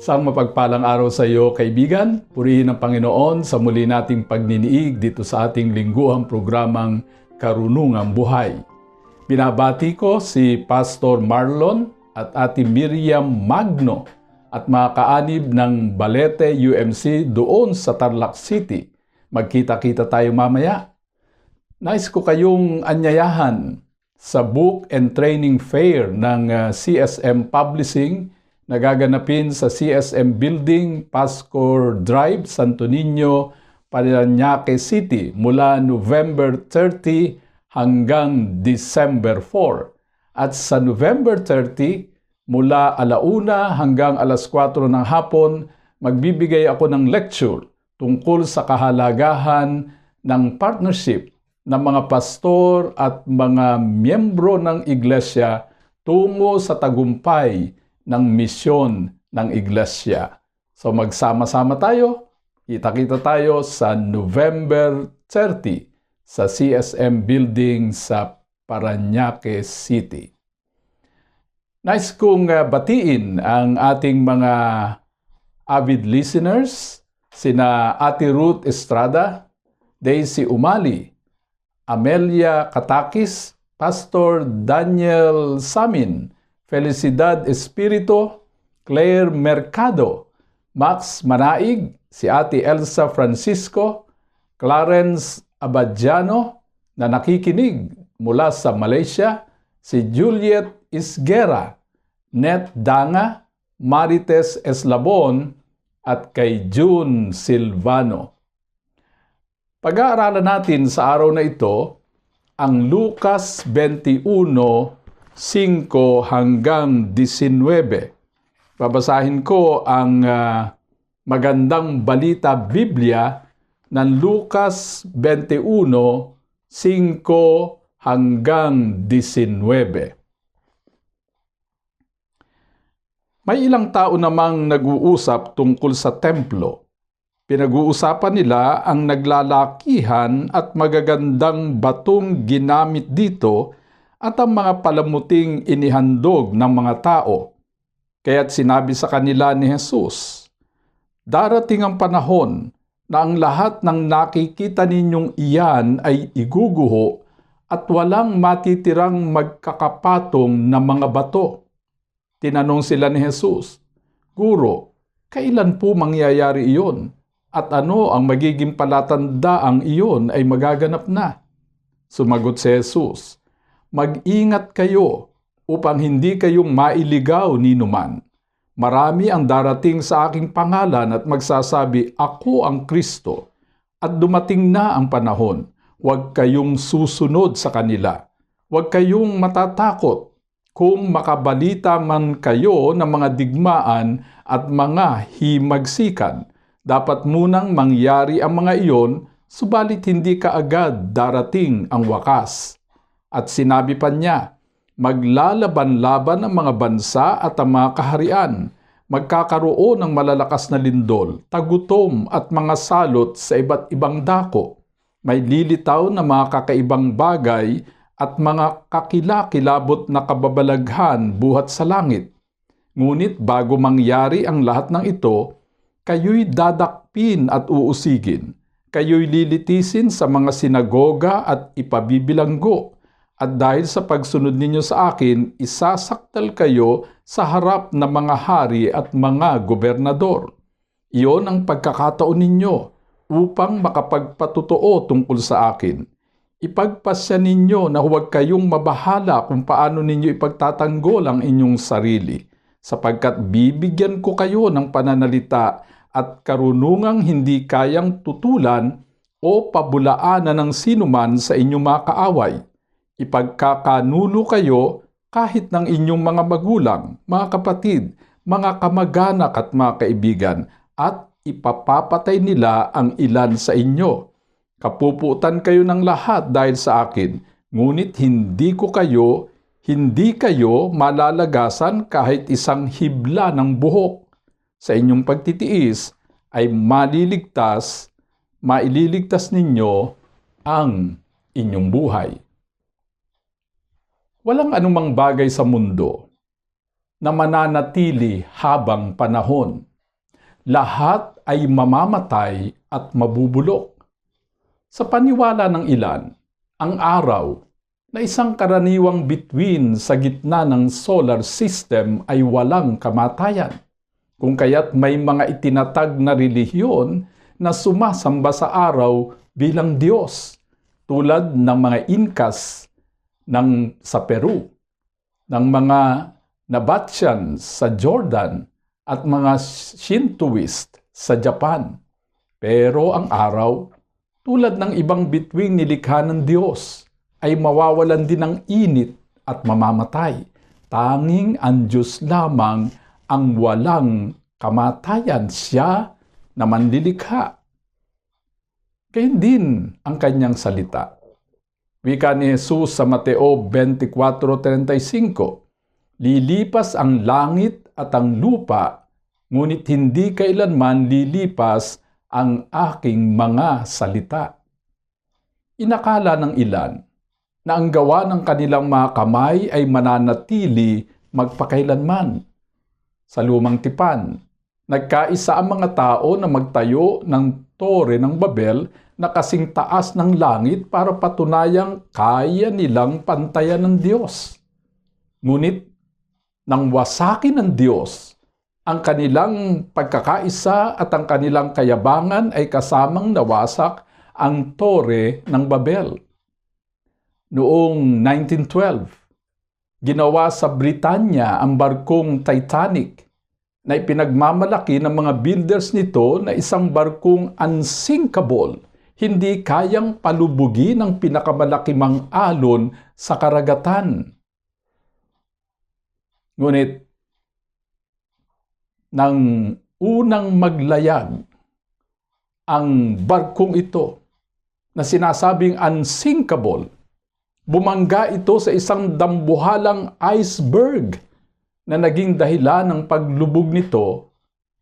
Isang mapagpalang araw sa iyo, kaibigan. Purihin ang Panginoon sa muli nating pagniniig dito sa ating lingguhang programang Karunungang Buhay. Binabati ko si Pastor Marlon at Ate Miriam Magno at mga kaanib ng Balete UMC doon sa Tarlac City. Magkita-kita tayo mamaya. Nais ko kayong anyayahan sa Book and Training Fair ng uh, CSM Publishing na gaganapin sa CSM Building, Pascor Drive, Santo Niño, Parañaque City mula November 30 hanggang December 4. At sa November 30, mula alauna hanggang alas 4 ng hapon, magbibigay ako ng lecture tungkol sa kahalagahan ng partnership ng mga pastor at mga miyembro ng iglesia tungo sa tagumpay ng misyon ng iglesia. So magsama-sama tayo, kita-kita tayo sa November 30 sa CSM Building sa Parañaque City. Nice kong uh, batiin ang ating mga avid listeners, sina Ate Ruth Estrada, Daisy Umali, Amelia Katakis, Pastor Daniel Samin, Felicidad Espirito, Claire Mercado, Max Manaig, si Ate Elsa Francisco, Clarence Abadjano na nakikinig mula sa Malaysia, si Juliet Isgera, Net Danga, Marites Eslabon, at kay June Silvano. Pag-aaralan natin sa araw na ito ang Lucas 21, 5 hanggang 19. Babasahin ko ang uh, magandang balita Biblia ng Lucas 21, 5 hanggang 19. May ilang tao namang nag-uusap tungkol sa templo. Pinag-uusapan nila ang naglalakihan at magagandang batong ginamit dito at ang mga palamuting inihandog ng mga tao. Kaya't sinabi sa kanila ni Jesus, Darating ang panahon na ang lahat ng nakikita ninyong iyan ay iguguho at walang matitirang magkakapatong na mga bato. Tinanong sila ni Jesus, Guro, kailan po mangyayari iyon? At ano ang magiging palatandaang iyon ay magaganap na? Sumagot si Jesus, Mag-ingat kayo upang hindi kayong mailigaw ni numan. Marami ang darating sa aking pangalan at magsasabi, Ako ang Kristo. At dumating na ang panahon. Huwag kayong susunod sa kanila. Huwag kayong matatakot kung makabalita man kayo ng mga digmaan at mga himagsikan dapat munang mangyari ang mga iyon, subalit hindi kaagad darating ang wakas. At sinabi pa niya, maglalaban-laban ang mga bansa at ang mga kaharian, magkakaroon ng malalakas na lindol, tagutom at mga salot sa iba't ibang dako. May lilitaw na mga kakaibang bagay at mga kakilakilabot na kababalaghan buhat sa langit. Ngunit bago mangyari ang lahat ng ito, kayo'y dadakpin at uusigin. Kayo'y lilitisin sa mga sinagoga at ipabibilanggo. At dahil sa pagsunod ninyo sa akin, isasaktal kayo sa harap ng mga hari at mga gobernador. Iyon ang pagkakataon ninyo upang makapagpatutuo tungkol sa akin. Ipagpasya ninyo na huwag kayong mabahala kung paano ninyo ipagtatanggol ang inyong sarili, sapagkat bibigyan ko kayo ng pananalita at karunungang hindi kayang tutulan o pabulaanan ng sinuman sa inyong mga kaaway. Ipagkakanulo kayo kahit ng inyong mga magulang, mga kapatid, mga kamag-anak at mga kaibigan, at ipapapatay nila ang ilan sa inyo. Kapuputan kayo ng lahat dahil sa akin, ngunit hindi ko kayo, hindi kayo malalagasan kahit isang hibla ng buhok. Sa inyong pagtitiis ay maliligtas, maililigtas ninyo ang inyong buhay. Walang anumang bagay sa mundo na mananatili habang panahon. Lahat ay mamamatay at mabubulok. Sa paniwala ng ilan, ang araw na isang karaniwang bituin sa gitna ng solar system ay walang kamatayan. Kung kaya't may mga itinatag na relihiyon na sumasamba sa araw bilang Diyos, tulad ng mga Incas ng sa Peru, ng mga Nabatsyan sa Jordan at mga Shintoist sa Japan. Pero ang araw, tulad ng ibang bituing nilikha ng Diyos, ay mawawalan din ng init at mamamatay. Tanging ang Diyos lamang ang walang kamatayan. Siya na manlilikha. Gayun din ang kanyang salita. Wika ni Jesus sa Mateo 24.35, Lilipas ang langit at ang lupa, ngunit hindi kailanman lilipas ang aking mga salita. Inakala ng ilan na ang gawa ng kanilang mga kamay ay mananatili magpakailanman. Sa lumang tipan, nagkaisa ang mga tao na magtayo ng tore ng Babel na taas ng langit para patunayang kaya nilang pantayan ng Diyos. Ngunit, nang wasakin ng Diyos, ang kanilang pagkakaisa at ang kanilang kayabangan ay kasamang nawasak ang tore ng Babel. Noong 1912, ginawa sa Britanya ang barkong Titanic na ipinagmamalaki ng mga builders nito na isang barkong unsinkable, hindi kayang palubugin ng pinakamalaki mang alon sa karagatan. Ngunit, nang unang maglayag ang barkong ito na sinasabing unsinkable, bumangga ito sa isang dambuhalang iceberg na naging dahilan ng paglubog nito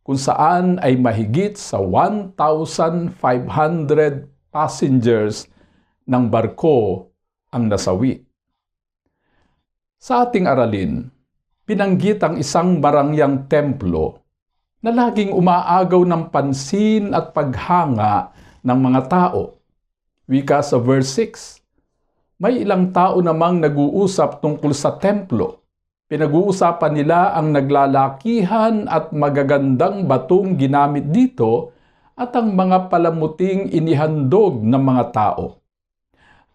kung saan ay mahigit sa 1,500 passengers ng barko ang nasawi. Sa ating aralin, pinanggit ang isang barangyang templo na laging umaagaw ng pansin at paghanga ng mga tao. Wika sa verse 6, may ilang tao namang nag-uusap tungkol sa templo. Pinag-uusapan nila ang naglalakihan at magagandang batong ginamit dito at ang mga palamuting inihandog ng mga tao.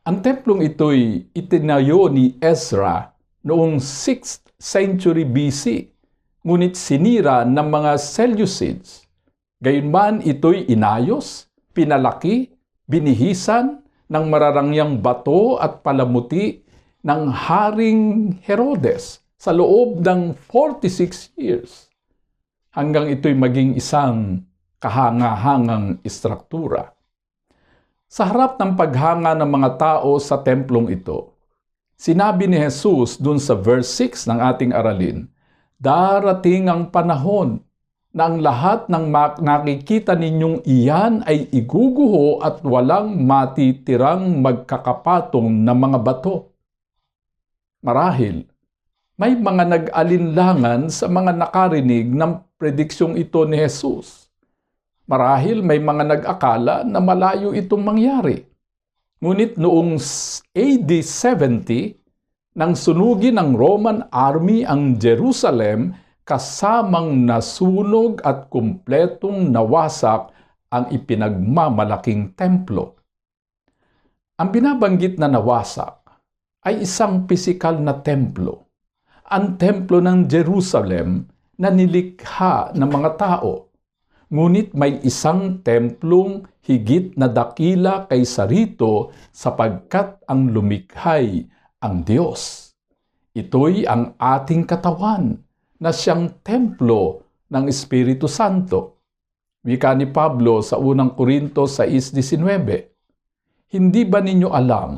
Ang templong ito'y itinayo ni Ezra noong 6th century BC, ngunit sinira ng mga Seleucids. Gayunman ito'y inayos, pinalaki, binihisan ng mararangyang bato at palamuti ng Haring Herodes sa loob ng 46 years hanggang ito'y maging isang kahangahangang istruktura. Sa harap ng paghanga ng mga tao sa templong ito, sinabi ni Jesus dun sa verse 6 ng ating aralin, Darating ang panahon na ang lahat ng nakikita ninyong iyan ay iguguho at walang matitirang magkakapatong na mga bato. Marahil, may mga nag-alinlangan sa mga nakarinig ng prediksyong ito ni Jesus. Marahil may mga nag-akala na malayo itong mangyari. Ngunit noong AD 70, nang sunugin ng Roman army ang Jerusalem, kasamang nasunog at kumpletong nawasak ang ipinagmamalaking templo. Ang binabanggit na nawasak ay isang pisikal na templo, ang templo ng Jerusalem na nilikha ng mga tao Ngunit may isang templong higit na dakila kaysa rito sapagkat ang lumikhay ang Diyos. Ito'y ang ating katawan na siyang templo ng Espiritu Santo. Wika ni Pablo sa unang Korinto 6.19, Hindi ba ninyo alam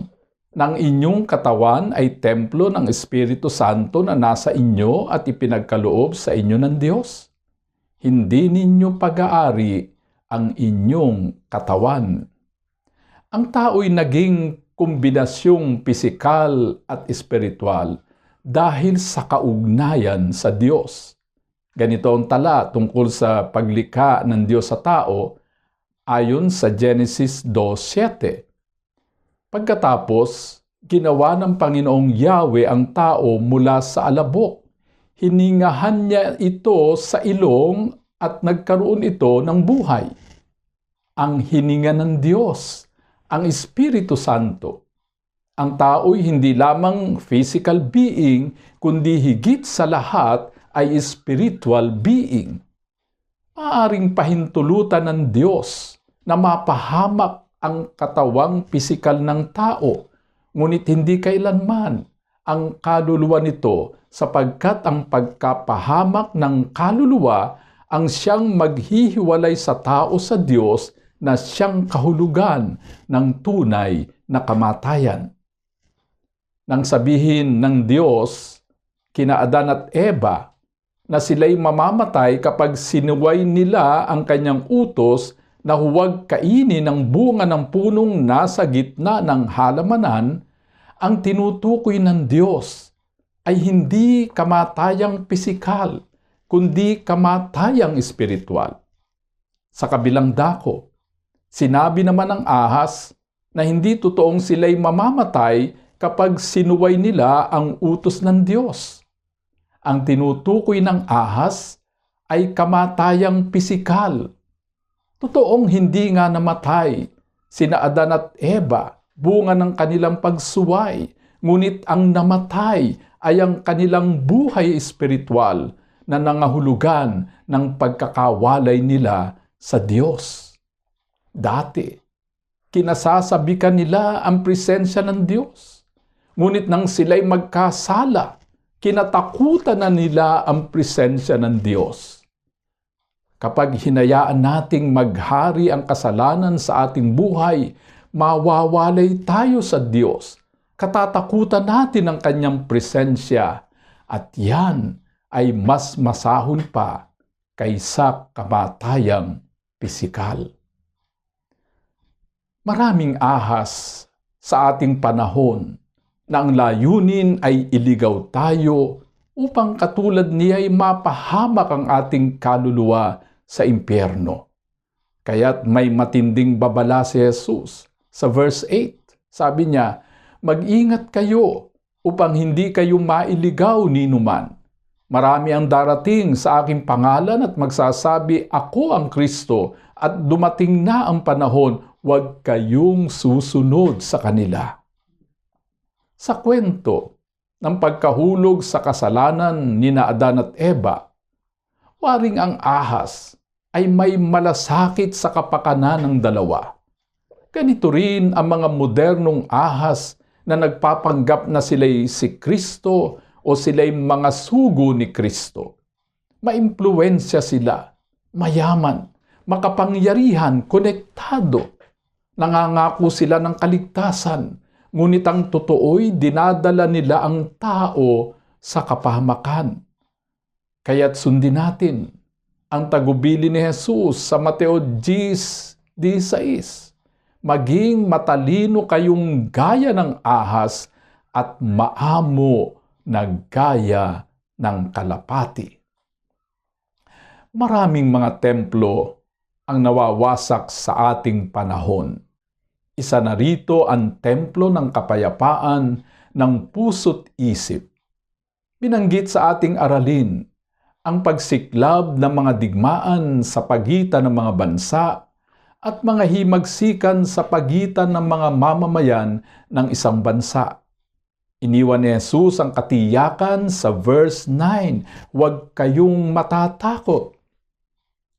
ang inyong katawan ay templo ng Espiritu Santo na nasa inyo at ipinagkaloob sa inyo ng Diyos? Hindi ninyo pag-aari ang inyong katawan. Ang tao'y naging kombinasyong pisikal at espiritual dahil sa kaugnayan sa Diyos. Ganito ang tala tungkol sa paglikha ng Diyos sa tao ayon sa Genesis 2.7. Pagkatapos, ginawa ng Panginoong Yahweh ang tao mula sa alabok. Hiningahan niya ito sa ilong at nagkaroon ito ng buhay. Ang hininga ng Diyos, ang Espiritu Santo. Ang tao'y hindi lamang physical being, kundi higit sa lahat ay spiritual being. Maaring pahintulutan ng Diyos na mapahamak ang katawang pisikal ng tao, ngunit hindi kailanman ang kaluluwa nito sapagkat ang pagkapahamak ng kaluluwa ang siyang maghihiwalay sa tao sa Diyos na siyang kahulugan ng tunay na kamatayan. Nang sabihin ng Diyos kina Adan at Eva na sila'y mamamatay kapag sinuway nila ang kanyang utos na huwag kainin ng bunga ng punong nasa gitna ng halamanan, ang tinutukoy ng Diyos ay hindi kamatayang pisikal, kundi kamatayang espiritual. Sa kabilang dako, sinabi naman ng ahas na hindi totoong sila'y mamamatay kapag sinuway nila ang utos ng Diyos ang tinutukoy ng ahas ay kamatayang pisikal. Totoong hindi nga namatay sina Adan at Eva, bunga ng kanilang pagsuway, ngunit ang namatay ay ang kanilang buhay espiritual na nangahulugan ng pagkakawalay nila sa Diyos. Dati, kinasasabikan nila ang presensya ng Diyos. Ngunit nang sila'y magkasala, kinatakutan na nila ang presensya ng Diyos. Kapag hinayaan nating maghari ang kasalanan sa ating buhay, mawawalay tayo sa Diyos. Katatakutan natin ang kanyang presensya at yan ay mas masahon pa kaysa kamatayang pisikal. Maraming ahas sa ating panahon na ang layunin ay iligaw tayo upang katulad niya ay mapahamak ang ating kaluluwa sa impyerno. Kaya't may matinding babala si Jesus. Sa verse 8, sabi niya, Mag-ingat kayo upang hindi kayo mailigaw ni numan. Marami ang darating sa aking pangalan at magsasabi, Ako ang Kristo at dumating na ang panahon, huwag kayong susunod sa kanila sa kwento ng pagkahulog sa kasalanan ni Adan at Eva, waring ang ahas ay may malasakit sa kapakanan ng dalawa. Ganito rin ang mga modernong ahas na nagpapanggap na sila'y si Kristo o sila'y mga sugo ni Kristo. Maimpluensya sila, mayaman, makapangyarihan, konektado. Nangangako sila ng kaligtasan, Ngunit ang totoo'y dinadala nila ang tao sa kapahamakan. Kaya't sundin natin ang tagubili ni Jesus sa Mateo 10.16. Maging matalino kayong gaya ng ahas at maamo na gaya ng kalapati. Maraming mga templo ang nawawasak sa ating panahon isa na rito ang templo ng kapayapaan ng puso't isip. Binanggit sa ating aralin ang pagsiklab ng mga digmaan sa pagitan ng mga bansa at mga himagsikan sa pagitan ng mga mamamayan ng isang bansa. Iniwan ni Jesus ang katiyakan sa verse 9, Huwag kayong matatakot.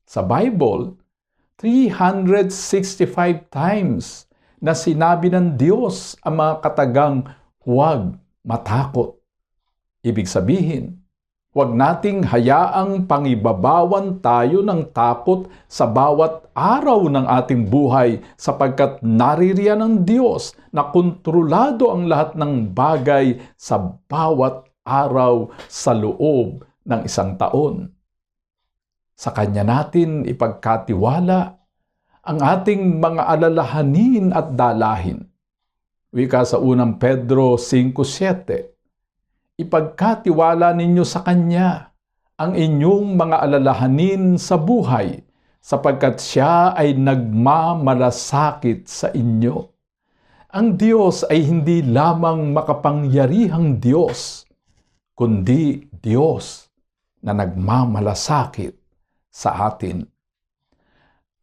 Sa Bible, 365 times na sinabi ng Diyos ang mga katagang huwag matakot. Ibig sabihin, Huwag nating hayaang pangibabawan tayo ng takot sa bawat araw ng ating buhay sapagkat naririyan ng Diyos na kontrolado ang lahat ng bagay sa bawat araw sa loob ng isang taon. Sa Kanya natin ipagkatiwala ang ating mga alalahanin at dalahin. Wika sa unang Pedro 5.7 ipagkatiwala ninyo sa Kanya ang inyong mga alalahanin sa buhay sapagkat Siya ay nagmamalasakit sa inyo. Ang Diyos ay hindi lamang makapangyarihang Diyos, kundi Diyos na nagmamalasakit sa atin.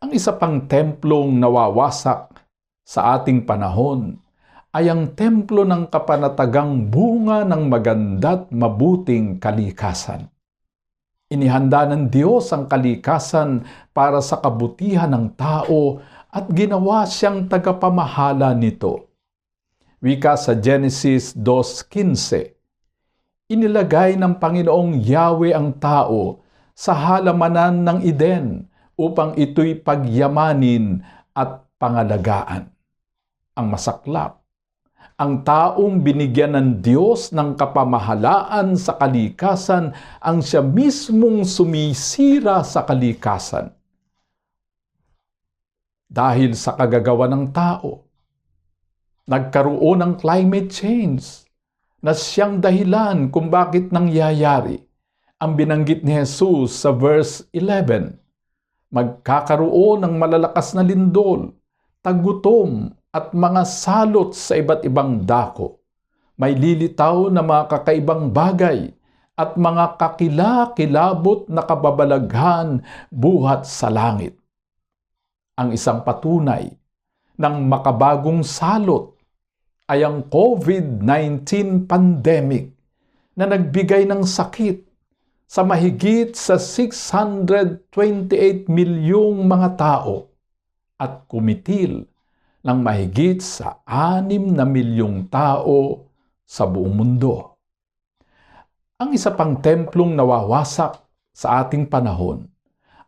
Ang isa pang templong nawawasak sa ating panahon ay ang templo ng kapanatagang bunga ng maganda't mabuting kalikasan. Inihanda ng Diyos ang kalikasan para sa kabutihan ng tao at ginawa siyang tagapamahala nito. Wika sa Genesis 2.15 Inilagay ng Panginoong Yahweh ang tao sa halamanan ng Eden upang ito'y pagyamanin at pangalagaan. Ang masaklap ang taong binigyan ng Diyos ng kapamahalaan sa kalikasan ang siya mismong sumisira sa kalikasan. Dahil sa kagagawa ng tao, nagkaroon ng climate change na siyang dahilan kung bakit nangyayari. Ang binanggit ni Jesus sa verse 11, magkakaroon ng malalakas na lindol, tagutom at mga salot sa iba't ibang dako. May lilitaw na mga kakaibang bagay at mga kakilakilabot na kababalaghan buhat sa langit. Ang isang patunay ng makabagong salot ay ang COVID-19 pandemic na nagbigay ng sakit sa mahigit sa 628 milyong mga tao at kumitil ng mahigit sa anim na milyong tao sa buong mundo. Ang isa pang templong nawawasak sa ating panahon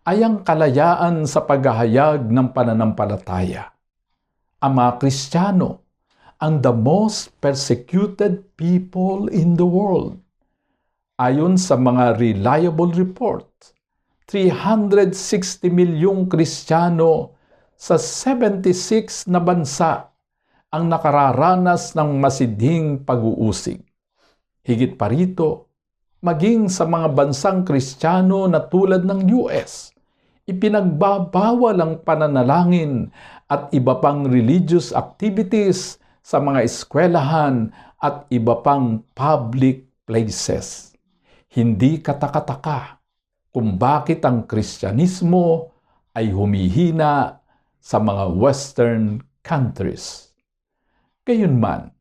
ay ang kalayaan sa paghahayag ng pananampalataya. Ang mga Kristiyano ang the most persecuted people in the world. Ayon sa mga reliable report, 360 milyong Kristiyano sa 76 na bansa ang nakararanas ng masidhing pag-uusig. Higit pa rito, maging sa mga bansang kristyano na tulad ng US, ipinagbabawal ang pananalangin at iba pang religious activities sa mga eskwelahan at iba pang public places. Hindi katakataka kung bakit ang Kristyanismo ay humihina sa mga Western countries. Gayunman,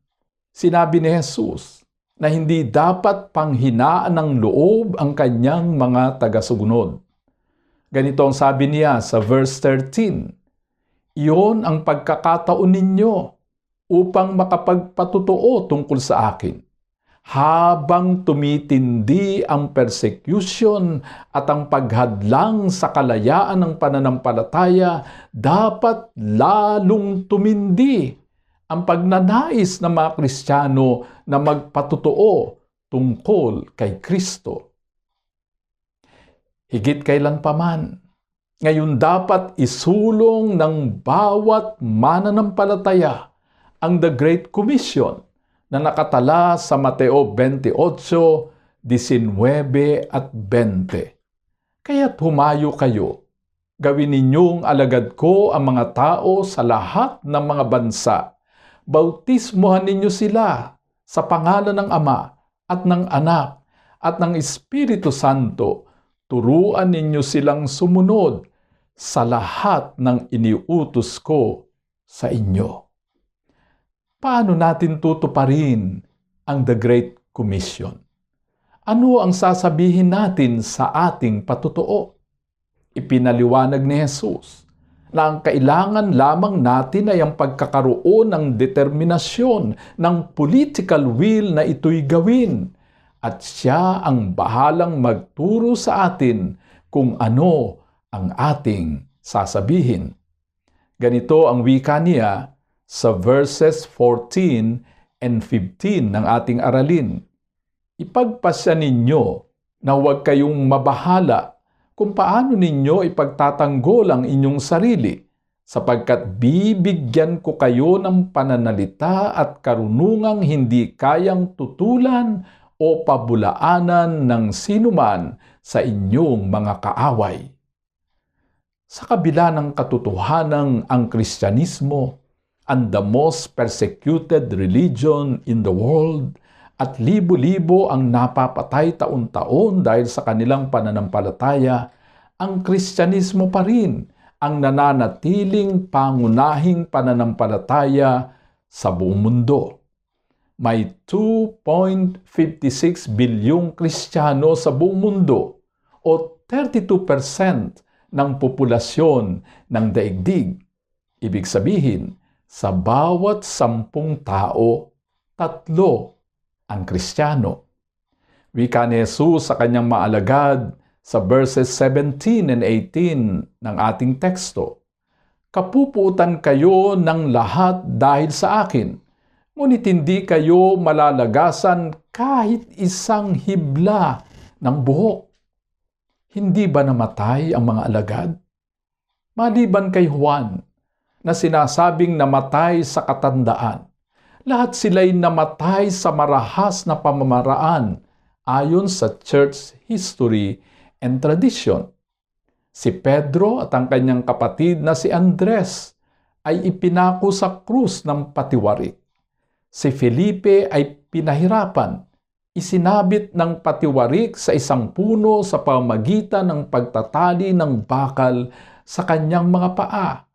sinabi ni Jesus na hindi dapat panghinaan ng loob ang kanyang mga tagasugunod. Ganito ang sabi niya sa verse 13, Iyon ang pagkakataon ninyo upang makapagpatotoo tungkol sa akin habang tumitindi ang persecution at ang paghadlang sa kalayaan ng pananampalataya, dapat lalong tumindi ang pagnanais ng mga Kristiyano na magpatotoo tungkol kay Kristo. Higit kailan paman, ngayon dapat isulong ng bawat mananampalataya ang The Great Commission na nakatala sa Mateo 28, 19 at 20. Kaya't humayo kayo, gawin ninyong alagad ko ang mga tao sa lahat ng mga bansa. Bautismohan ninyo sila sa pangalan ng Ama at ng Anak at ng Espiritu Santo. Turuan ninyo silang sumunod sa lahat ng iniutos ko sa inyo paano natin tutuparin ang The Great Commission? Ano ang sasabihin natin sa ating patutuo? Ipinaliwanag ni Jesus na ang kailangan lamang natin ay ang pagkakaroon ng determinasyon ng political will na ito'y gawin at siya ang bahalang magturo sa atin kung ano ang ating sasabihin. Ganito ang wika niya sa verses 14 and 15 ng ating aralin. Ipagpasya ninyo na huwag kayong mabahala kung paano ninyo ipagtatanggol ang inyong sarili sapagkat bibigyan ko kayo ng pananalita at karunungang hindi kayang tutulan o pabulaanan ng sinuman sa inyong mga kaaway. Sa kabila ng katotohanang ang Kristyanismo ang the most persecuted religion in the world at libo-libo ang napapatay taon-taon dahil sa kanilang pananampalataya, ang Kristyanismo pa rin ang nananatiling pangunahing pananampalataya sa buong mundo. May 2.56 bilyong Kristiyano sa buong mundo o 32% ng populasyon ng daigdig. Ibig sabihin, sa bawat sampung tao, tatlo ang Kristiyano. Wika ni Jesus sa kanyang maalagad sa verses 17 and 18 ng ating teksto. Kapuputan kayo ng lahat dahil sa akin, ngunit hindi kayo malalagasan kahit isang hibla ng buhok. Hindi ba namatay ang mga alagad? Maliban kay Juan, na sinasabing namatay sa katandaan, lahat sila'y namatay sa marahas na pamamaraan ayon sa church history and tradition. Si Pedro at ang kanyang kapatid na si Andres ay ipinako sa krus ng patiwarik. Si Felipe ay pinahirapan, isinabit ng patiwarik sa isang puno sa pamagitan ng pagtatali ng bakal sa kanyang mga paa.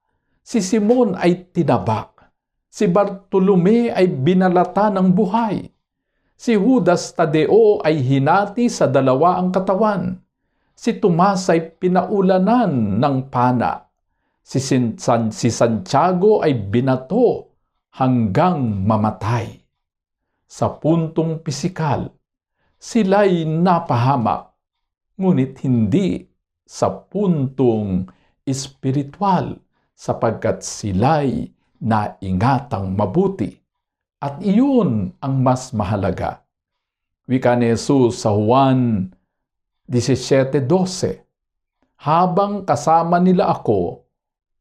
Si Simon ay tinabak Si Bartolome ay binalata ng buhay. Si Judas Tadeo ay hinati sa dalawa ang katawan. Si Tomas ay pinaulanan ng pana. Si, Sin- San- si Santiago ay binato hanggang mamatay. Sa puntong pisikal, sila'y napahamak, ngunit hindi sa puntong espiritual sapagkat sila'y na ingatang mabuti. At iyon ang mas mahalaga. Wika ni Jesus sa Juan 17.12 Habang kasama nila ako,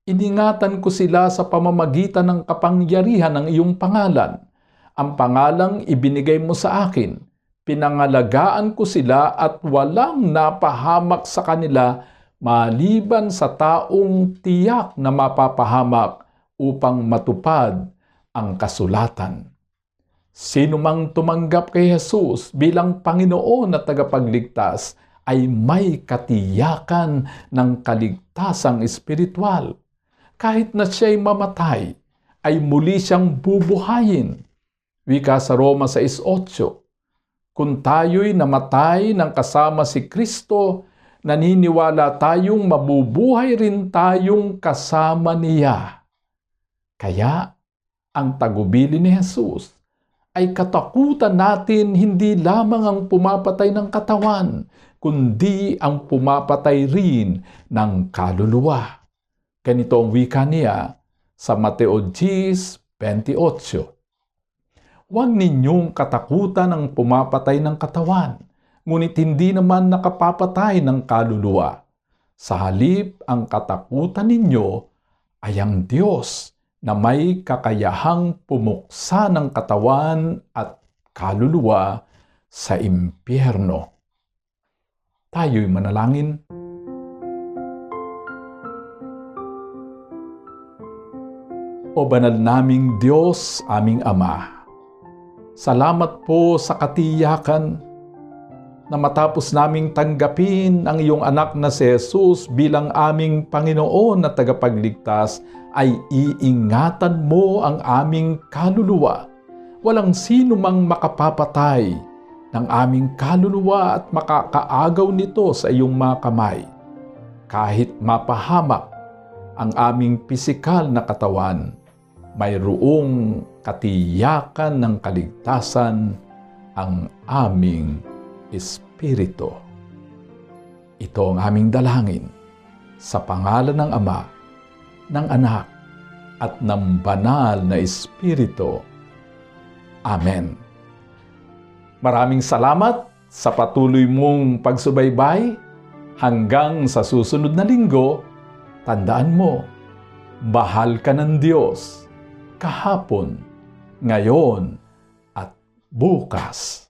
iningatan ko sila sa pamamagitan ng kapangyarihan ng iyong pangalan. Ang pangalang ibinigay mo sa akin, pinangalagaan ko sila at walang napahamak sa kanila maliban sa taong tiyak na mapapahamak upang matupad ang kasulatan. Sino mang tumanggap kay Jesus bilang Panginoon at tagapagligtas ay may katiyakan ng kaligtasang espiritual. Kahit na siya'y mamatay, ay muli siyang bubuhayin. Wika sa Roma 6.8 Kung tayo'y namatay ng kasama si Kristo, naniniwala tayong mabubuhay rin tayong kasama niya kaya, ang tagubili ni Jesus ay katakutan natin hindi lamang ang pumapatay ng katawan, kundi ang pumapatay rin ng kaluluwa. Ganito ang wika niya sa Mateo 10.28. Huwag ninyong katakutan ang pumapatay ng katawan, ngunit hindi naman nakapapatay ng kaluluwa. Sa halip, ang katakutan ninyo ay ang Diyos na may kakayahang pumuksa ng katawan at kaluluwa sa impyerno. Tayo'y manalangin. O banal naming Diyos, aming Ama, salamat po sa katiyakan na matapos naming tanggapin ang iyong anak na si Jesus bilang aming Panginoon at tagapagligtas, ay iingatan mo ang aming kaluluwa. Walang sino mang makapapatay ng aming kaluluwa at makakaagaw nito sa iyong mga kamay. Kahit mapahamak ang aming pisikal na katawan, mayroong katiyakan ng kaligtasan ang aming Espiritu. Ito ang aming dalangin sa pangalan ng Ama, ng Anak, at ng Banal na Espiritu. Amen. Maraming salamat sa patuloy mong pagsubaybay. Hanggang sa susunod na linggo, tandaan mo, bahal ka ng Diyos kahapon, ngayon, at bukas.